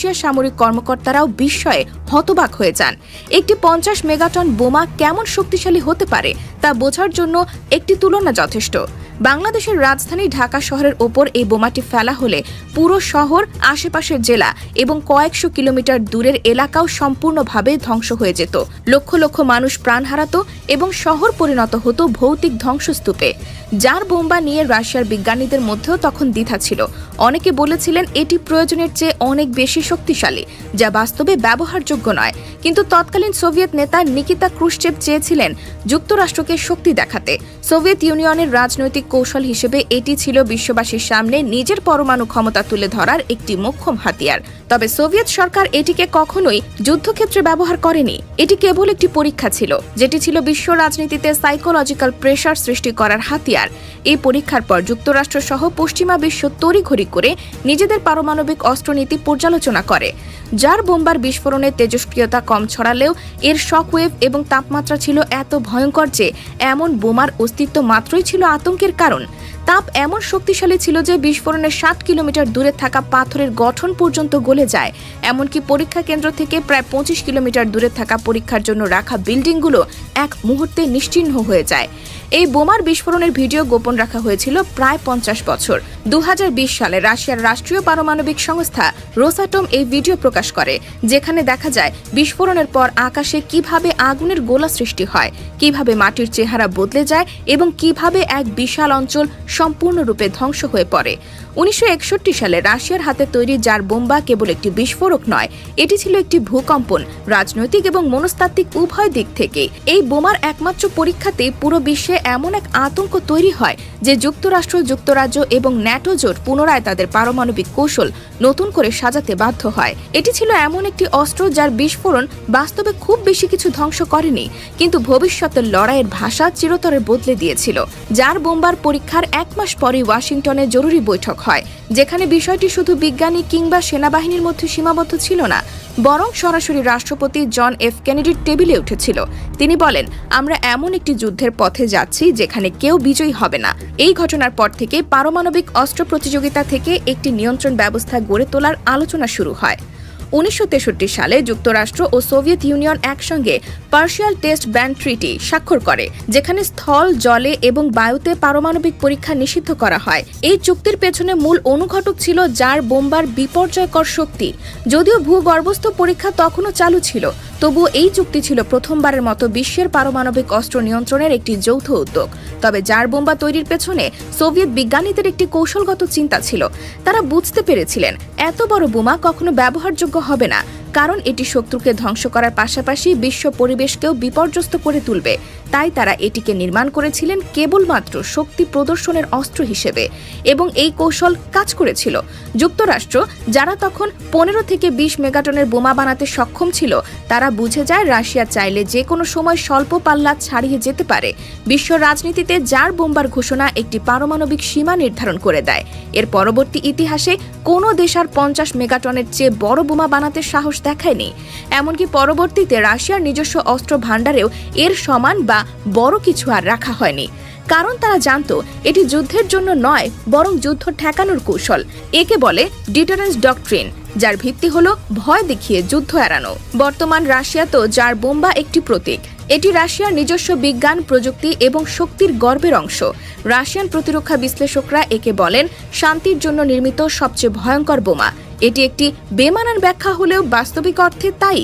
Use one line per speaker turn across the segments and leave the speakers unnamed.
রাশিয়ার সামরিক কর্মকর্তারাও বিস্ময়ে হতবাক হয়ে যান। একটি পঞ্চাশ মেগাটন বোমা কেমন শক্তিশালী হতে পারে তা বোঝার জন্য একটি তুলনা যথেষ্ট। বাংলাদেশের রাজধানী ঢাকা শহরের ওপর এই বোমাটি ফেলা হলে পুরো শহর, আশেপাশের জেলা এবং কয়েকশো কিলোমিটার দূরের এলাকাও সম্পূর্ণভাবে ধ্বংস হয়ে যেত। লক্ষ লক্ষ মানুষ প্রাণ হারাতো এবং শহর পরিণত হতো ভৌতিক ধ্বংসস্তূপে। যার বোম্বা নিয়ে রাশিয়ার বিজ্ঞানীদের মধ্যেও তখন দ্বিধা ছিল। অনেকে বলেছিলেন এটি প্রয়োজনের চেয়ে অনেক বেশি শক্তিশালী, যা বাস্তবে ব্যবহারযোগ্য নয়। কিন্তু তৎকালীন সোভিয়েত নেতা নিকিতা ক্রুশচেভ চেয়েছিলেন যুক্তরাষ্ট্রকে শক্তি দেখাতে। সোভিয়েত ইউনিয়নের রাজনৈতিক কৌশল হিসেবে এটি ছিল বিশ্ববাসীর সামনে নিজের পরমাণু ক্ষমতা তুলে ধরার একটি মোক্ষম হাতিয়ার। তবে সোভিয়েত সরকার এটিকে কখনোই যুদ্ধক্ষেত্রে ব্যবহার করেনি। এটি কেবল একটি পরীক্ষা ছিল, যেটি ছিল বিশ্ব রাজনীতিতে সাইকোলজিক্যাল প্রেশার সৃষ্টি করার হাতিয়ার। এই পরীক্ষার পর যুক্তরাষ্ট্র সহ পশ্চিমা বিশ্ব তড়িঘড়ি করে নিজেদের পারমাণবিক অস্ত্রনীতি পর্যালোচনা করে, যার বোম্বার বিস্ফোরণের তেজস্ক্রিয়তা কম ছড়ালেও এর শকওয়েভ এবং তাপমাত্রা ছিল এত ভয়ঙ্কর যে, এমন বোমার অস্তিত্ব মাত্রই ছিল আতঙ্কের কারণ। তাপ এমন শক্তিশালী ছিল যে বিস্ফোরণের ষাট কিলোমিটার দূরে থাকা পাথরের গঠন পর্যন্ত গলে যায়। এমনকি পরীক্ষা কেন্দ্র থেকে প্রায় পঁচিশ কিলোমিটার দূরে থাকা পরীক্ষার জন্য রাখা বিল্ডিংগুলো এক মুহূর্তে নিশ্চিহ্ন হয়ে যায়। এই বোমার বিস্ফোরণের ভিডিও গোপন রাখা হয়েছিল প্রায় পঞ্চাশ বছর। দু হাজার বিশ সালে রাশিয়ার রাষ্ট্রীয় পারমাণবিক সংস্থা রোসাটম এই ভিডিও প্রকাশ করে, যেখানে দেখা যায় বিস্ফোরণের পর আকাশে কীভাবে আগুনের গোলা সৃষ্টি হয়, কীভাবে মাটির চেহারা বদলে যায় এবং কীভাবে এক বিশাল অঞ্চল সম্পূর্ণরূপে ধ্বংস হয়ে পড়ে। উনিশশো একষট্টি সালে রাশিয়ার হাতে তৈরি যার বোম্বা কেবল একটি বিস্ফোরক নয়, এটি ছিল একটি ভূকম্পন, রাজনৈতিক এবং মনস্তাত্ত্বিক উভয় দিক থেকে। এই বোমার একমাত্র পরীক্ষাতেই পুরো বিশ্বে এমন এক আতঙ্ক তৈরি হয় যে যুক্তরাষ্ট্র, যুক্তরাজ্য এবং ন্যাটো জোট পুনরায় তাদের পারমাণবিক কৌশল নতুন করে সাজাতে বাধ্য হয়। এটি ছিল এমন একটি অস্ত্র যার বিস্ফোরণ বাস্তবে খুব বেশি কিছু ধ্বংস করেনি, কিন্তু ভবিষ্যতের লড়াইয়ের ভাষা চিরতরে বদলে দিয়েছিল, যার বোম্বার পরীক্ষার এক মাস পরে ওয়াশিংটনে জরুরি বৈঠক হয়, যেখানে বিষয়টি শুধু বিজ্ঞানী কিংবা সেনাবাহিনীর মধ্যে সীমাবদ্ধ ছিল না, বরং সরাসরি রাষ্ট্রপতি জন এফ কেনেডির টেবিলে উঠেছিল। তিনি বলেন, আমরা এমন একটি যুদ্ধের পথে যাচ্ছি যেখানে কেউ বিজয়ী হবে না। এই ঘটনার পর থেকে পারমাণবিক অস্ত্র প্রতিযোগিতা থেকে একটি নিয়ন্ত্রণ ব্যবস্থা গড়ে তোলার আলোচনা শুরু হয়। উনিশশো তেষট্টি সালে যুক্তরাষ্ট্র ও সোভিয়েত ইউনিয়ন একসঙ্গে পার্শিয়াল টেস্ট ব্যান ট্রিটি স্বাক্ষর করে, যেখানে স্থল, জলে এবং বায়ুতে পারমাণবিক পরীক্ষা নিষিদ্ধ করা হয়। এই চুক্তির পেছনে মূল অনুঘটক ছিল যার বোম্বার বিপর্যয়কর শক্তি। যদিও ভূগর্ভস্থ পরীক্ষা তখনও চালু ছিল তবুও এই চুক্তি ছিল প্রথমবারের মতো বিশ্বের পারমাণবিক অস্ত্র নিয়ন্ত্রণের একটি যৌথ উদ্যোগ। তবে যার বোম্বা তৈরির পেছনে সোভিয়েত বিজ্ঞানীদের একটি কৌশলগত চিন্তা ছিল। তারা বুঝতে পেরেছিলেন, এত বড় বোমা কখনো ব্যবহারযোগ্য হবে না, কারণ এটি শত্রুকে ধ্বংস করার পাশাপাশি বিশ্ব পরিবেশকেও বিপর্যস্ত করে তুলবে। তাই তারা এটিকে নির্মাণ করেছিলেন কেবলমাত্র শক্তি প্রদর্শনের অস্ত্র হিসেবে এবং এই কৌশল কাজ করেছিল। যুক্তরাষ্ট্র, যারা তখন পনেরো থেকে বিশ মেগাটনের বোমা বানাতে সক্ষম ছিল, তারা বুঝে যায় রাশিয়া চাইলে যে কোনো সময় স্বল্প পাল্লা ছাড়িয়ে যেতে পারে। বিশ্ব রাজনীতিতে যার বোম্বার ঘোষণা একটি পারমাণবিক সীমা নির্ধারণ করে দেয়। এর পরবর্তী ইতিহাসে কোনো দেশ আর পঞ্চাশ মেগাটনের চেয়ে বড় বোমা বানাতে সাহস দেখায়নি। এমনকি পরবর্তীতে রাশিয়ার নিজস্ব অস্ত্র ভাণ্ডারেও এর সমান বা বড় কিছু আর রাখা হয়নি। কারণ তারা জানতো, এটি যুদ্ধের জন্য নয়, বরং যুদ্ধ ঠেকানোর কৌশল। একে বলে ডিটারেন্স ডকট্রিন, যার ভিত্তি হলো ভয় দেখিয়ে যুদ্ধ এড়ানো। বর্তমান রাশিয়া তো যার বোম্বা একটি প্রতীক। এটি রাশিয়ার নিজস্ব বিজ্ঞান, প্রযুক্তি এবং শক্তির গর্বের অংশ। রাশিয়ান প্রতিরক্ষা বিশ্লেষকরা একে বলেন, শান্তির জন্য নির্মিত সবচেয়ে ভয়ঙ্কর বোমা। এটি একটি বেমানান ব্যাখ্যা হলেও বাস্তবিক অর্থে তাই,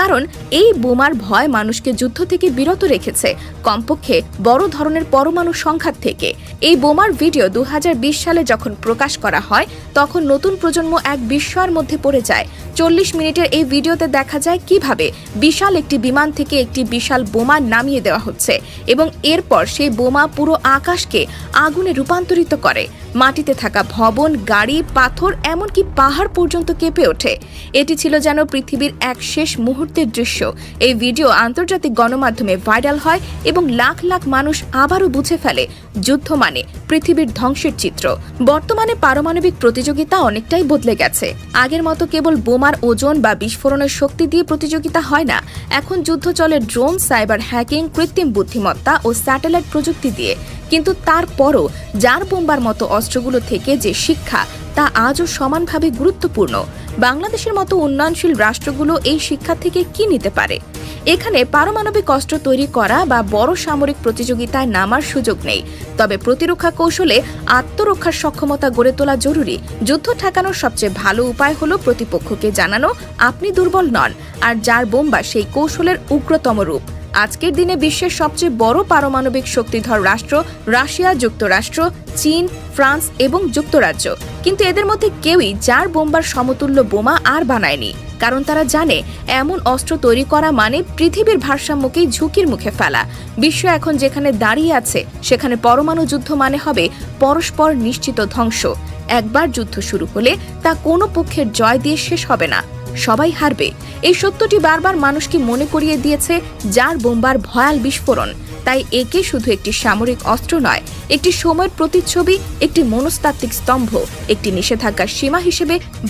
কারণ এই বোমার ভয় মানুষকে যুদ্ধ থেকে বিরত রেখেছে, কমপক্ষে বড় ধরনের পরমাণু সংঘাত থেকে। এই বোমার ভিডিও দু হাজার বিশ সালে যখন প্রকাশ করা হয়, তখন নতুন প্রজন্ম এক বিস্ময়ের মধ্যে পড়ে যায়। চল্লিশ মিনিটের এই ভিডিওতে দেখা যায় কীভাবে বিশাল একটি বিমান থেকে একটি বিশাল বোমা নামিয়ে দেওয়া হচ্ছে এবং এরপর সেই বোমা পুরো আকাশকে আগুনে রূপান্তরিত করে। মাটিতে থাকা ভবন, গাড়ি, পাথর, এমনকি পাহাড় পর্যন্ত কেঁপে ওঠে। এটি ছিল যেন পৃথিবীর এক শেষ মুহূর্তের দৃশ্য। এই ভিডিও আন্তর্জাতিক গণমাধ্যমে ভাইরাল হয় এবং লাখ লাখ মানুষ আবারও বুঝে ফেলে, যুদ্ধ মানে পৃথিবীর ধ্বংসের চিত্র। বর্তমানে পারমাণবিক প্রতিযোগিতা অনেকটাই বদলে গেছে। আগের মতো কেবল বোমার ওজন বা বিস্ফোরণের শক্তি দিয়ে প্রতিযোগিতা হয় না। এখন যুদ্ধ চলে ড্রোন, সাইবার হ্যাকিং, কৃত্রিম বুদ্ধিমত্তা ও স্যাটেলাইট প্রযুক্তি দিয়ে। কিন্তু তারপরও যার বোম্বার মতো অস্ত্রগুলো থেকে যে শিক্ষা, তা আজও সমানভাবে গুরুত্বপূর্ণ। বাংলাদেশের মতো উন্নয়নশীল রাষ্ট্রগুলো এই শিক্ষা থেকে কি নিতে পারে? এখানে পারমাণবিক অস্ত্র তৈরি করা বা বড় সামরিক প্রতিযোগিতায় নামার সুযোগ নেই। তবে প্রতিরক্ষা কৌশলে আত্মরক্ষার সক্ষমতা গড়ে তোলা জরুরি। যুদ্ধ ঠেকানোর সবচেয়ে ভালো উপায় হলো প্রতিপক্ষকে জানানো, আপনি দুর্বল নন, আর যার বোম্বা সেই কৌশলের উগ্রতম রূপ। আজকের দিনে বিশ্বের সবচেয়ে বড় পারমাণবিক শক্তিধর রাষ্ট্র রাশিয়া, যুক্তরাষ্ট্র, চীন, ফ্রান্স এবং যুক্তরাজ্য। কিন্তু এদের মধ্যে কেউই যার বোম্বার সমতুল্য বোমা আর বানায়নি। কারণ তারা জানে, এমন অস্ত্র তৈরি করা মানে পৃথিবীর ভারসাম্যকেই ঝুঁকির মুখে ফেলা। বিশ্ব এখন যেখানে দাঁড়িয়ে আছে, সেখানে পরমাণু যুদ্ধ মানে হবে পরস্পর নিশ্চিত ধ্বংস। একবার যুদ্ধ শুরু হলে তা কোনো পক্ষের জয় দিয়ে শেষ হবে না। সবাই হারবে। এই সত্যটি বারবার মানুষকে মনে করিয়ে দিয়েছে, যার বোম্বার ভয়াল বিস্ফোরণ। তাই একে শুধু একটি সামরিক অস্ত্র নয়, একটি সময়ের প্রতিচ্ছবি, একটি মনস্তাত্ত্বিক স্তম্ভ, একটি নিষেধাজ্ঞার সীমা হিসেবে